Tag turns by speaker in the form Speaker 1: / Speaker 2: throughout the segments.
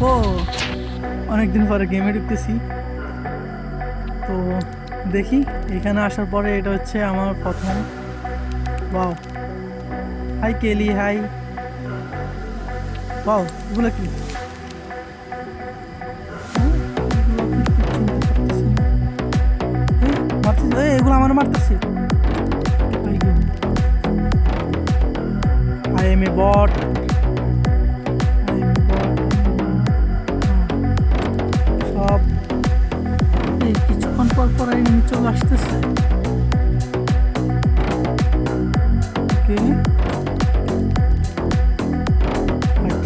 Speaker 1: ও, অনেকদিন পরে গেমে ঢুকতেছি। তো দেখি, এখানে আসার পরে এটা হচ্ছে আমার প্রথম। বাও হাই কেলি হাই বাও এগুলো কি? এগুলো আমার মারতেছি। আই এম এ বট পর পর এনিমি চলে আসতেছে।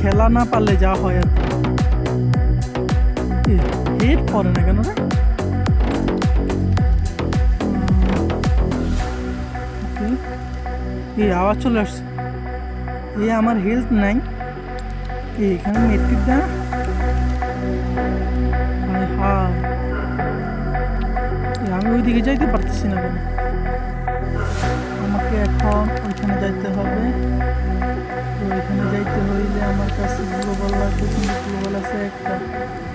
Speaker 1: খেলা না পারলে যা হয় আর হেড পরে না কেন রে? এই আওয়াজ চলে আসছে। এ, আমার হেলথ নাই। এখানে মেট্রিক দেয় হায়। আমি ওইদিকে যাইতে পারতেছি না কেন? আমাকে এখন ওইখানে যাইতে হবে। তো ওইখানে যাইতে হইলে আমার কাছে গ্লোবাল লাগবে কিন্তু গ্লোবাল আছে একটা।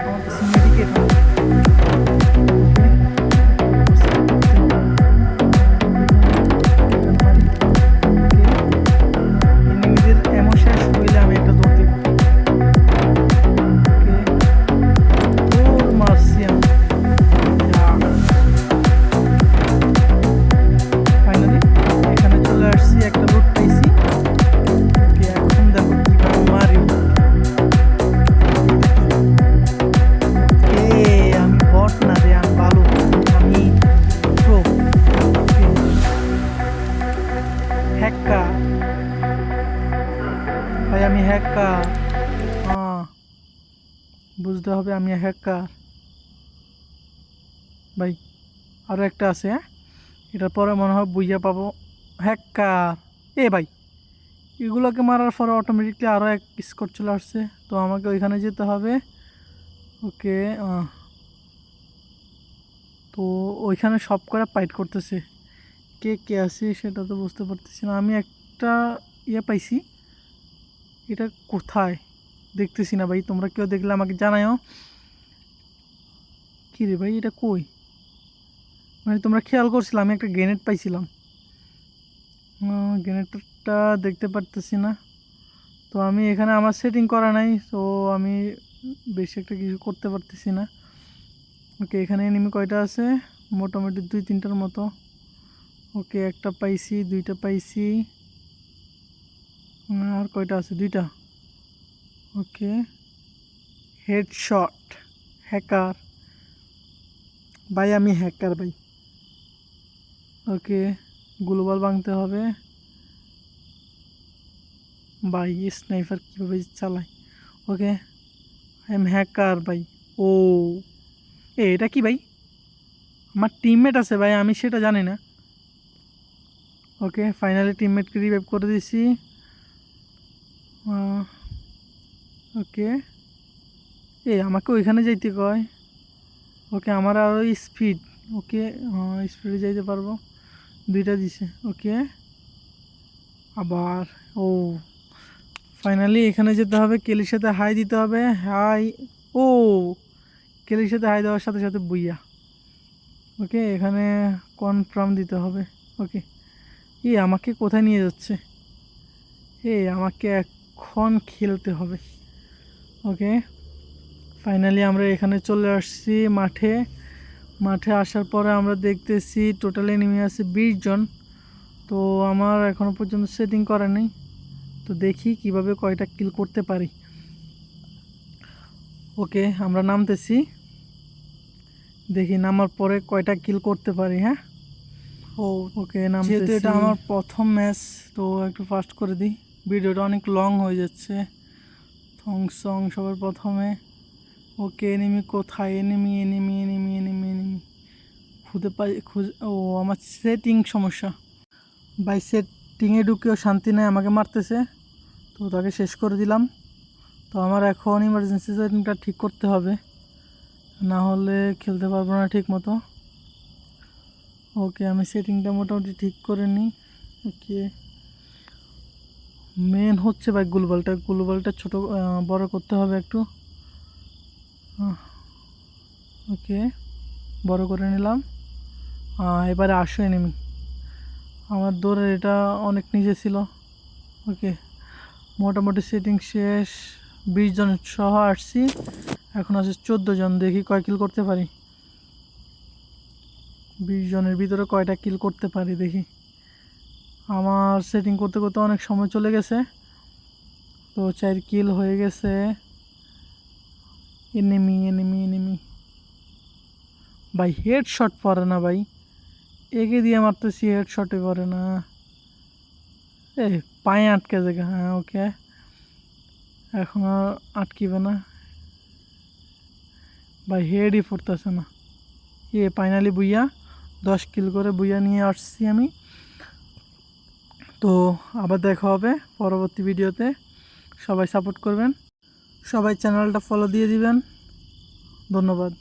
Speaker 1: আমার কাছে মেডিকেট হ্যাকার ভাই, আমি হ্যাকার হ্যাঁ বুঝতে হবে আমি হ্যাকার ভাই আরও একটা আছে হ্যাঁ? এটার পরে মনে হয় বুঝিয়ে পাবো হ্যাকার এ ভাই, এগুলোকে মারার পরে অটোমেটিকলি আরও এক স্কোর চলে আসছে, তো আমাকে ওইখানে যেতে হবে। ওকে তো ওইখানে সব করে ফাইট করতেছে। কে কে আছে সেটা তো বুঝতে পারতেছি না। আমি একটা ইয়ে পাইছি। এটা কোথায়? দেখতেছি না ভাই, তোমরা কেউ দেখলে আমাকে জানাও কী রে ভাই, এটা কই? মানে তোমরা খেয়াল করছিলাম আমি একটা গ্রেনেড পাইছিলাম। গ্রেনেডটা দেখতে পারতেছি না। তো আমি এখানে আমার সেটিং করা নাই, তো আমি বেশি একটা কিছু করতে পারতেছি না। ওকে, এখানে এনিমি কয়টা আছে? মোটামুটি দুই তিনটার মতো। ওকে একটা পাইছি, দুইটা পাইছি। আর কয়টা আছে? দুইটা। ওকে। হেডশট হ্যাকার ভাই, আমি হ্যাকার ভাই। ওকে গ্লোবাল ভাঙতে হবে। ভাই স্নাইপার কীভাবে চালায়? ওকে আই এম হ্যাকার ভাই। ও। এটা কি, ভাই? আমার টিমমেট আছে, ভাই, আমি সেটা জানি না। ওকে ফাইনালি টিমমেটকে রিভাইভ করে দিয়েছি ওকে এ আমাকে ওইখানে যাইতে কয়। ওকে আমার আরও স্পিড ওকে স্পিডে যাইতে পারব। দুইটা দিছে। ওকে আবার, ও। ফাইনালি এখানে যেতে হবে, কেলির সাথে হাই দিতে হবে। হাই ও। কেলির সাথে হাই দেওয়ার সাথে সাথে বুইয়া। ওকে এখানে কনফার্ম দিতে হবে। ওকে এ, আমাকে কোথায় নিয়ে যাচ্ছে? এ, আমাকে এখন খেলতে হবে। ওকে, ফাইনালি আমরা এখানে চলে আসছি মাঠে। মাঠে আসার পরে আমরা দেখতেছি টোটাল নেমে আছে বিশ জন। তো আমার এখনও পর্যন্ত সেটিং করা নেই। তো দেখি কীভাবে কয়টা কিল করতে পারি। ওকে, আমরা নামতেছি। দেখি নামার পরে কয়টা কিল করতে পারি হ্যাঁ? ও ওকে নাম যেহেতু এটা আমার প্রথম ম্যাচ তো একটু ফাস্ট করে দিই। ভিডিওটা অনেক লং হয়ে যাচ্ছে। থং সং সবার প্রথমে। ওকে এনিমি কোথায়? Enemy enemy enemy enemy enemy খুঁজে পাই খুঁজে ও আমার সেটিং সমস্যা। বাই সেটিংয়ে ঢুকেও শান্তি নেই আমাকে মারতেছে। তো তাকে শেষ করে দিলাম। তো আমার এখন ইমার্জেন্সি সেটিংটা ঠিক করতে হবে। না হলে খেলতে পারব না ঠিক মতো ওকে, আমি সেটিংটা মোটামুটি ঠিক করে নিই। ওকে। মেন হচ্ছে ভাই গ্লোবালটা। গ্লোবালটা ছোটো বড় করতে হবে একটু। ওকে, বড় করে নিলাম। এবারে আসো এনিমি আমার দৌড়ের এটা অনেক নিচে ছিল। ওকে, মোটামুটি সেটিং শেষ। বিশ জন সহ আসছি। এখন আছে চোদ্দ জন। দেখি কয় কিল করতে পারি। বিশ জনের ভিতরে কয়টা কিল করতে পারি দেখি। আমার সেটিং করতে করতে অনেক সময় চলে গেছে। তো চার কিল হয়ে গেছে। এনিমি এনিমি এনিমি ভাই হেড শট পরে না ভাই। এগে দিয়ে মারতেছি হেড শটে পড়ে না। এ, পায়ে আটকে যাবে হ্যাঁ ওকে। এখন আর আটকিবে না। ভাই হেডই পড়তেছে না। এ ফাইনালি বুইয়া দশ কিল করে বুইয়া নিয়ে আসছি আমি। তো আবার দেখা হবে পরবর্তী ভিডিওতে। সবাই সাপোর্ট করবেন। সবাই চ্যানেলটা ফলো দিয়ে দিবেন। ধন্যবাদ।